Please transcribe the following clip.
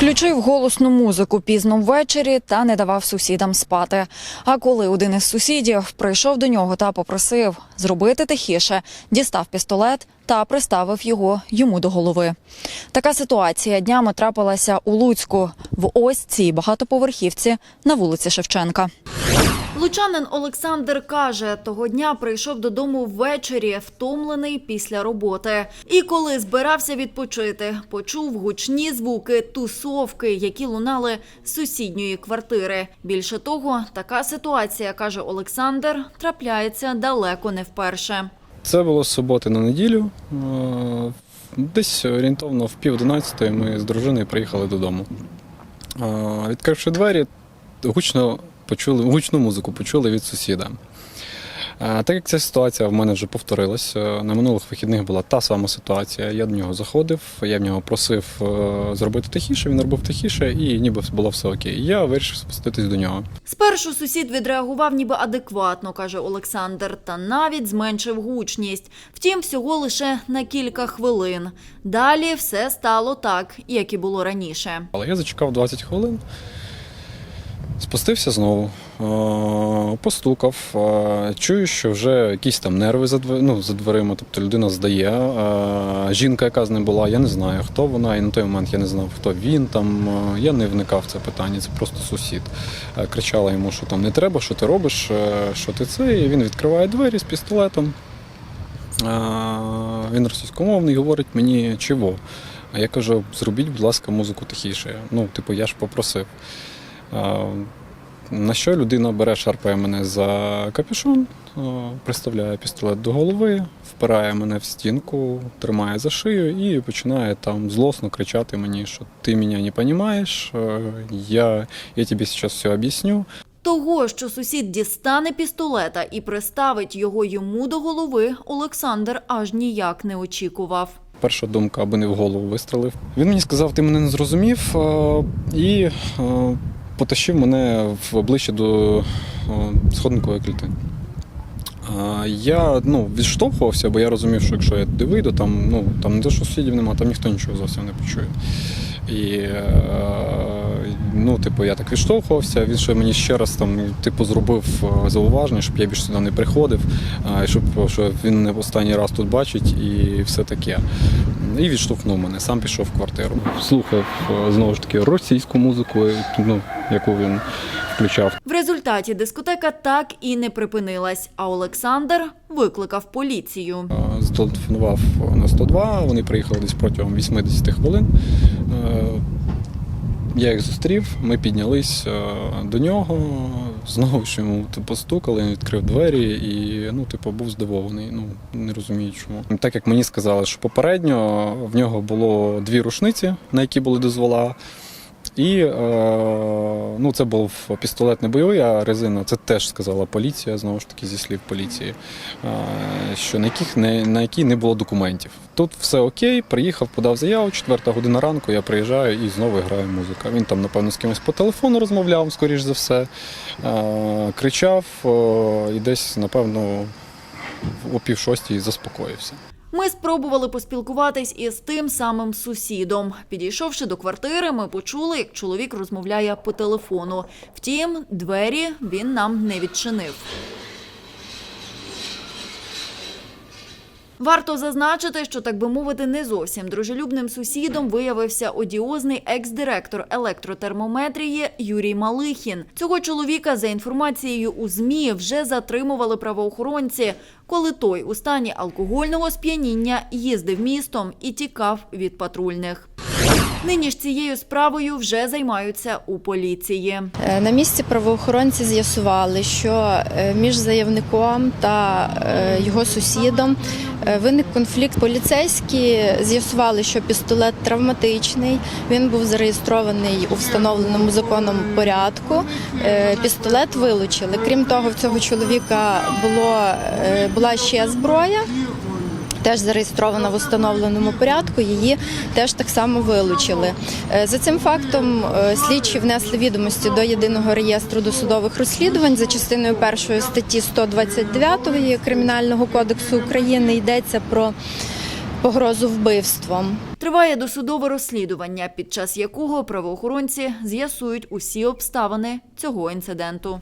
Включив голосну музику пізно ввечері та не давав сусідам спати. А коли один із сусідів прийшов до нього та попросив зробити тихіше, дістав пістолет та приставив його йому до голови. Така ситуація днями трапилася у Луцьку в ось цій багатоповерхівці на вулиці Шевченка. Лучанин Олександр каже, того дня прийшов додому ввечері, втомлений після роботи. І коли збирався відпочити, почув гучні звуки тусовки, які лунали з сусідньої квартири. Більше того, така ситуація, каже Олександр, трапляється далеко не вперше. Це було з суботи на неділю. Е, Десь орієнтовно в пів одинадцятої ми з дружиною приїхали додому. Е, Відкривши двері, гучно почули, гучну музику почули від сусіда. Так як ця ситуація в мене вже повторилась, на минулих вихідних була та сама ситуація. Я до нього заходив, я в нього просив е, зробити тихіше, він робив тихіше, і ніби було все окей. Я вирішив спуститись до нього. Спершу сусід відреагував ніби адекватно, каже Олександр, та навіть зменшив гучність. Втім, всього лише на кілька хвилин. Далі все стало так, як і було раніше. Але я зачекав 20 хвилин, спустився знову, е, постукав. е, Чую, що вже якісь там нерви за, ну, за дверима, тобто людина здає. Е, Жінка, яка з ним була, я не знаю, хто вона, і на той момент я не знав, хто він там. Я не вникав в це питання, це просто сусід. Кричала йому, що там не треба, що ти робиш, що ти це. І він відкриває двері з пістолетом. Він російськомовний говорить мені чого. А я кажу, зробіть, будь ласка, музику тихіше. Ну, типу, я ж попросив. На що людина бере, шарпає мене за капюшон, приставляє пістолет до голови, впирає мене в стінку, тримає за шию і починає там злосно кричати мені, що ти мене не розумієш, я, я тобі зараз все об'ясню. Того, що сусід дістане пістолета і приставить його йому до голови, Олександр аж ніяк не очікував. Перша думка, аби не в голову вистрелив. Він мені сказав, ти мене не зрозумів, і потащив мене в обличчя до сходникової клітини. Я ну, відштовхувався, бо я розумів, що якщо я туди вийду, там, ну, там не те, що сусідів немає, там ніхто нічого зовсім не почує. І е, ну, типу, я так відштовхувався. Він ще мені ще раз там, типу, зробив е, зауваження, щоб я більше сюди не приходив, щоб що він не останній раз тут бачить і все таке. І відштовхнув мене, сам пішов в квартиру. Слухав е, знову ж таки російську музику, ну, яку він включав. В результаті дискотека так і не припинилась, а Олександр викликав поліцію. Е, Зателефонував на 102, вони приїхали десь протягом 80 хвилин. Я їх зустрів, ми піднялись е, до нього. Знову ж йому типу, постукали, він відкрив двері і ну, типу, був здивований. Ну, не розумію чому. Так як мені сказали, що попередньо в нього було дві рушниці, на які були дозвола. І е, ну, це був пістолет не бойовий, а резина. Це теж сказала поліція, знову ж таки, зі слів поліції, е, що на яких не, на якій не було документів. Тут все окей, приїхав, подав заяву, четверта година ранку, я приїжджаю і знову грає музика. Він там, напевно, з кимось по телефону розмовляв, скоріш за все, е, кричав і десь, напевно, о пів шостій заспокоївся. Ми спробували поспілкуватись із тим самим сусідом. Підійшовши до квартири, ми почули, як чоловік розмовляє по телефону. Втім, двері він нам не відчинив. Варто зазначити, що так би мовити, не зовсім дружелюбним сусідом виявився одіозний екс-директор електротермометрії Юрій Малихін. Цього чоловіка, за інформацією у змі, вже затримували правоохоронці, коли той у стані алкогольного сп'яніння їздив містом і тікав від патрульних. Нині ж цією справою вже займаються у поліції. Е, На місці правоохоронці з'ясували, що е, між заявником та е, його сусідом виник конфлікт. Поліцейські з'ясували, що пістолет травматичний. Він був зареєстрований у встановленому законом порядку. Пістолет вилучили. Крім того, в цього чоловіка було була ще зброя. Теж зареєстрована в установленому порядку, її теж так само вилучили. Е, За цим фактом е, слідчі внесли відомості до єдиного реєстру досудових розслідувань за частиною першої статті 129 Кримінального кодексу України йдеться про погрозу вбивством. Триває досудове розслідування, під час якого правоохоронці з'ясують усі обставини цього інциденту.